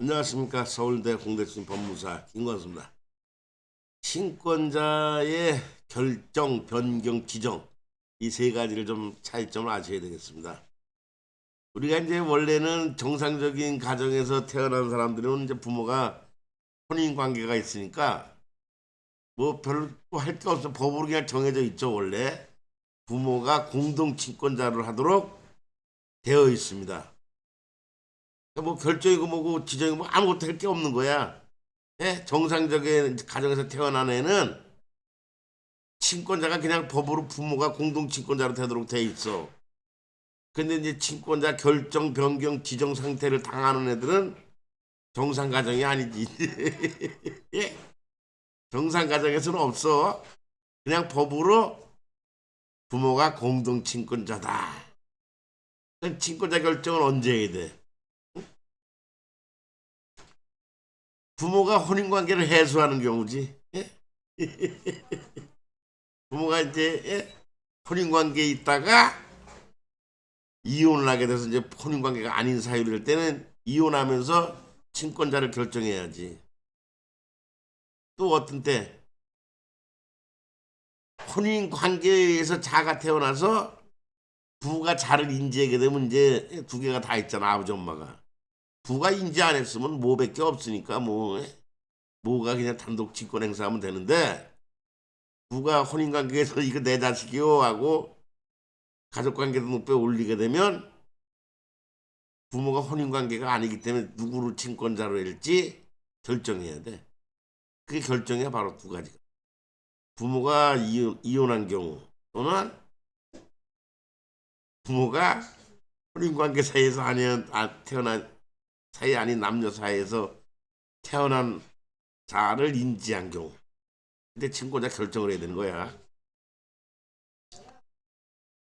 안녕하십니까 서울대 공대출인 법무사 김광수입니다. 친권자의 결정, 변경, 지정 이 세 가지를 좀 차이점을 아셔야 되겠습니다. 우리가 이제 원래는 정상적인 가정에서 태어난 사람들은 이제 부모가 혼인 관계가 있으니까 뭐 별로 할 게 없어 법으로 그냥 정해져 있죠 원래 부모가 공동 친권자를 하도록 되어 있습니다. 뭐 결정이고 뭐고 지정이고 뭐 아무것도 할 게 없는 거야. 예? 정상적인 가정에서 태어난 애는 친권자가 그냥 법으로 부모가 공동 친권자로 되도록 돼 있어. 근데 이제 친권자 결정 변경 지정 상태를 당하는 애들은 정상 가정이 아니지. 예? 정상 가정에서는 없어. 그냥 법으로 부모가 공동 친권자다. 친권자 결정은 언제 해야 돼? 부모가 혼인 관계를 해소하는 경우지. 예? 부모가 이제 예? 혼인 관계에 있다가 이혼을 하게 돼서 이제 혼인 관계가 아닌 사유를 할 때는 이혼하면서 친권자를 결정해야지. 또 어떤 때 혼인 관계에서 자가 태어나서 부가 자를 인지하게 되면 이제 두 개가 다 있잖아 아버지 엄마가. 부가 인지 안 했으면 뭐밖에 없으니까 뭐 뭐가 그냥 단독 직권 행사하면 되는데 부가 혼인 관계에서 이거 내 자식이요 하고 가족 관계도 높게 올리게 되면 부모가 혼인 관계가 아니기 때문에 누구를 친권자로 할지 결정해야 돼. 그게 결정이야 바로 두 가지가. 부모가 이혼, 이혼한 경우 또는 부모가 혼인 관계 사이에서 아니면 아, 태어난 사이 아닌 남녀 사이에서 태어난 자를 인지한 경우 근데 친권자 결정을 해야 되는 거야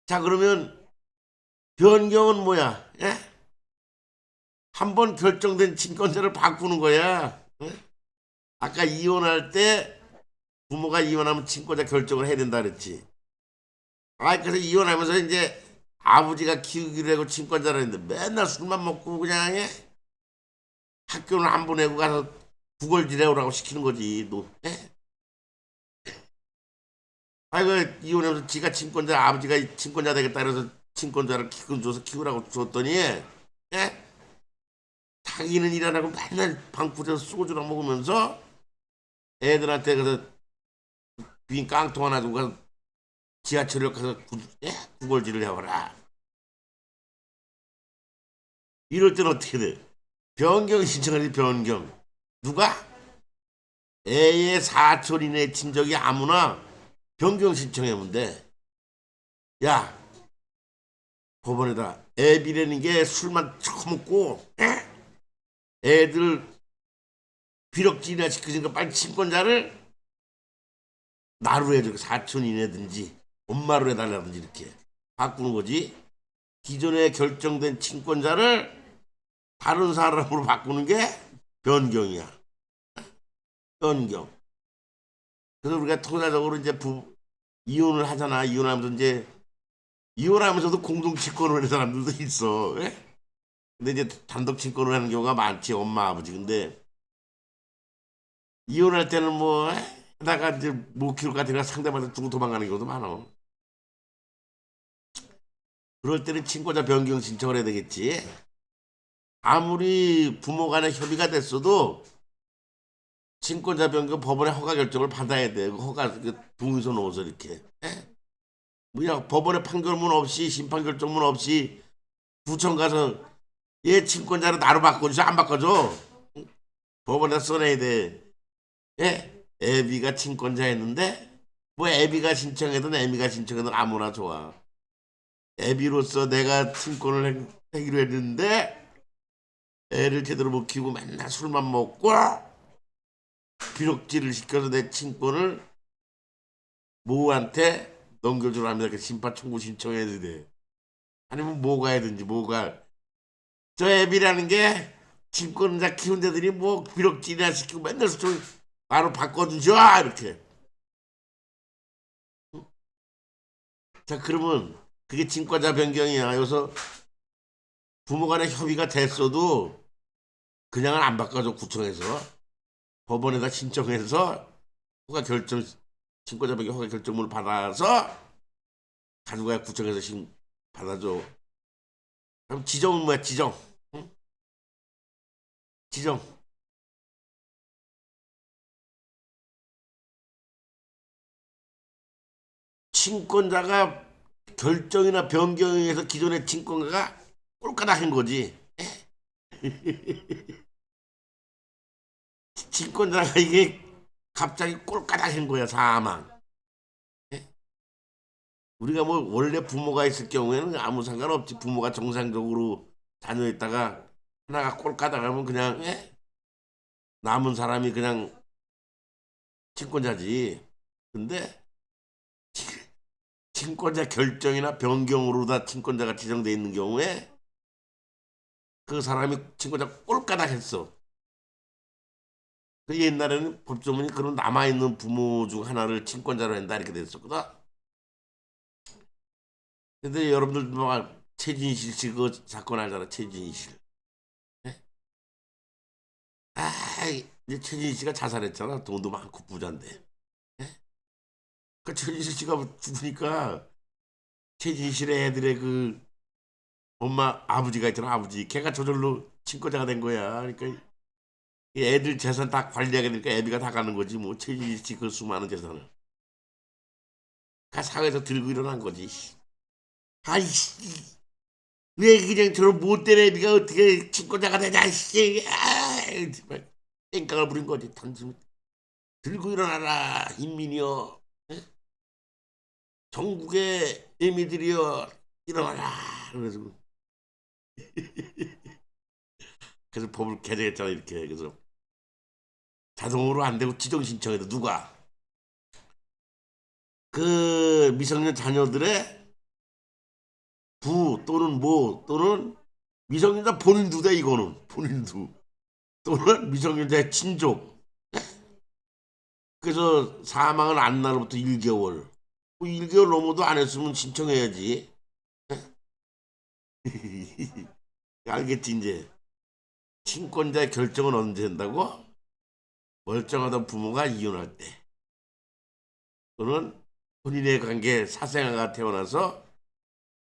자 그러면 변경은 뭐야 예? 한번 결정된 친권자를 바꾸는 거야 예? 아까 이혼할 때 부모가 이혼하면 친권자 결정을 해야 된다 그랬지 아 그래서 이혼하면서 이제 아버지가 키우기로 하고 친권자를 했는데 맨날 술만 먹고 그냥 해? 학교는 안 보내고 가서 구걸지내오라고 시키는 거지. 너, 예? 아이고 이혼하면서 지가 친권자 아버지가 친권자 되겠다 그래서 친권자를 기금 줘서 키우라고 줬더니 예? 자기는 일 안 하고 맨날 방구에서 소주랑 먹으면서 애들한테 그래서 빈 깡통 하나 두고 가서 지하철역 가서 구, 예? 구걸질을 해봐라. 이럴 때는 어떻게 돼? 변경 신청하지 변경. 누가? 애의 사촌이네 친척이 아무나 변경 신청하면 돼 야 법원에다 애비라는 게 술만 처먹고 에? 애들 비력질이나 시키니까 빨리 친권자를 나로 해줘 사촌이네든지 엄마로 해달라든지 이렇게 바꾸는 거지. 기존에 결정된 친권자를 다른 사람으로 바꾸는 게 변경이야. 변경. 그래서 우리가 통상적으로 이제 부, 이혼을 하잖아. 이혼하면서 이제 이혼하면서도 공동 친권을 하는 사람들도 있어. 예? 근데 이제 단독 친권을 하는 경우가 많지. 엄마, 아버지. 근데 이혼할 때는 뭐 하다가 이제 못 키울 것 같으니까 상대방한테 두고 도망가는 경우도 많아. 그럴 때는 친권자 변경 신청을 해야 되겠지. 아무리 부모 간의 협의가 됐어도 친권자 변경 법원의 허가 결정을 받아야 돼. 그 허가 그 동의서 넣어서 이렇게. 에? 뭐야 법원의 판결문 없이 심판 결정문 없이 구청 가서 얘 친권자를 나로 바꿔주지 안 바꿔줘. 법원에 써내야 돼. 예? 애비가 친권자였는데 뭐 애비가 신청해든 애미가 신청해든 아무나 좋아. 애비로서 내가 친권을 하기로 했는데 애를 제대로 못 키우고 맨날 술만 먹고 비록질을 시켜서 내 친권을 모한테 넘겨주라 합니다. 그 심판 청구 신청해야 돼. 아니면 뭐가 해든지 뭐가 저 애비라는 게 친권자 키운 데들이 뭐 비록질이나 시키고 맨날 술 바로 바꿔주죠 이렇게. 자 그러면 그게 친권자 변경이야. 여기서 부모 간의 협의가 됐어도 그냥은 안 바꿔줘 구청에서 법원에다 신청해서 허가 결정 친권자에게 허가 결정문을 받아서 가져가야 구청에서 신 받아줘. 그럼 지정은 뭐야 지정? 응? 지정. 친권자가 결정이나 변경에 의해서 기존의 친권가가 꼴까닥한 거지. 친권자가 이게 갑자기 꼴까닥한 거야 사망. 예? 우리가 뭐 원래 부모가 있을 경우에는 아무 상관없지 부모가 정상적으로 다녀 있다가 하나가 꼴까닥하면 그냥 예? 남은 사람이 그냥 친권자지. 근데 친권자 결정이나 변경으로 다 친권자가 지정돼 있는 경우에 그 사람이 친권자 꼴까닥했어. 그 옛날에는 법조문이 그런 남아있는 부모 중 하나를 친권자로 한다 이렇게 됐었거든. 근데 여러분들 막 최진실 씨 그 사건 알잖아 최진실. 예? 아 이제 최진실 씨가 자살했잖아. 돈도 많고 부자인데. 그 최진실 씨가 죽으니까 최진실의 애들의 그 엄마 아버지가 있잖아 아버지 걔가 저절로 친권자가 된 거야 그러니까 이 애들 재산 다 관리하게 되니까 애비가 다 가는 거지 뭐. 최진실 씨그 수많은 재산을. 그 사회에서 들고 일어난 거지 아이씨. 왜 그냥 저런 못된 애비가 어떻게 친권자가 되냐 씨. 아이, 정말. 땡깡을 부린 거지 단순히. 들고 일어나라 인민이여. 전국의 애미들이여 일어나라. 그래서. 그래서 법을 개정했잖아 이렇게. 그래서 자동으로 안 되고 지정 신청해도 누가 그 미성년 자녀들의 부 또는 모 또는 미성년자 본인도 돼 이거는 본인도 또는 미성년자의 친족 그래서 사망은 안 날로부터 1개월 뭐 1개월 넘어도 안 했으면 신청해야지. 알겠지 이제. 친권자의 결정은 언제 한다고? 멀쩡하던 부모가 이혼할 때. 또는 본인의 관계 사생아가 태어나서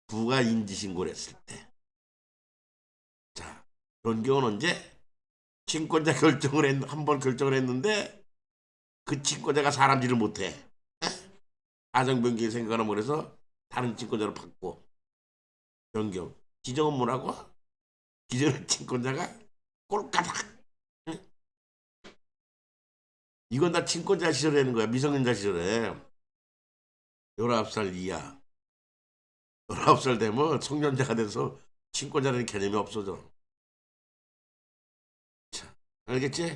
부가 인지신고를 했을 때. 자, 그런 경우는 언제? 친권자 결정을 했, 한번 결정을 했는데 그 친권자가 사람질을 못해. 가정 변경이 생각하는 그래서 다른 친권자로 바꾸고 변경 지정은 뭐라고? 기존의 친권자가 꼴까닥 응? 이건 다 친권자 시절에 하는 거야. 미성년자 시절에. 19살 이하. 19살 되면 성년자가 돼서 친권자라는 개념이 없어져. 자 알겠지?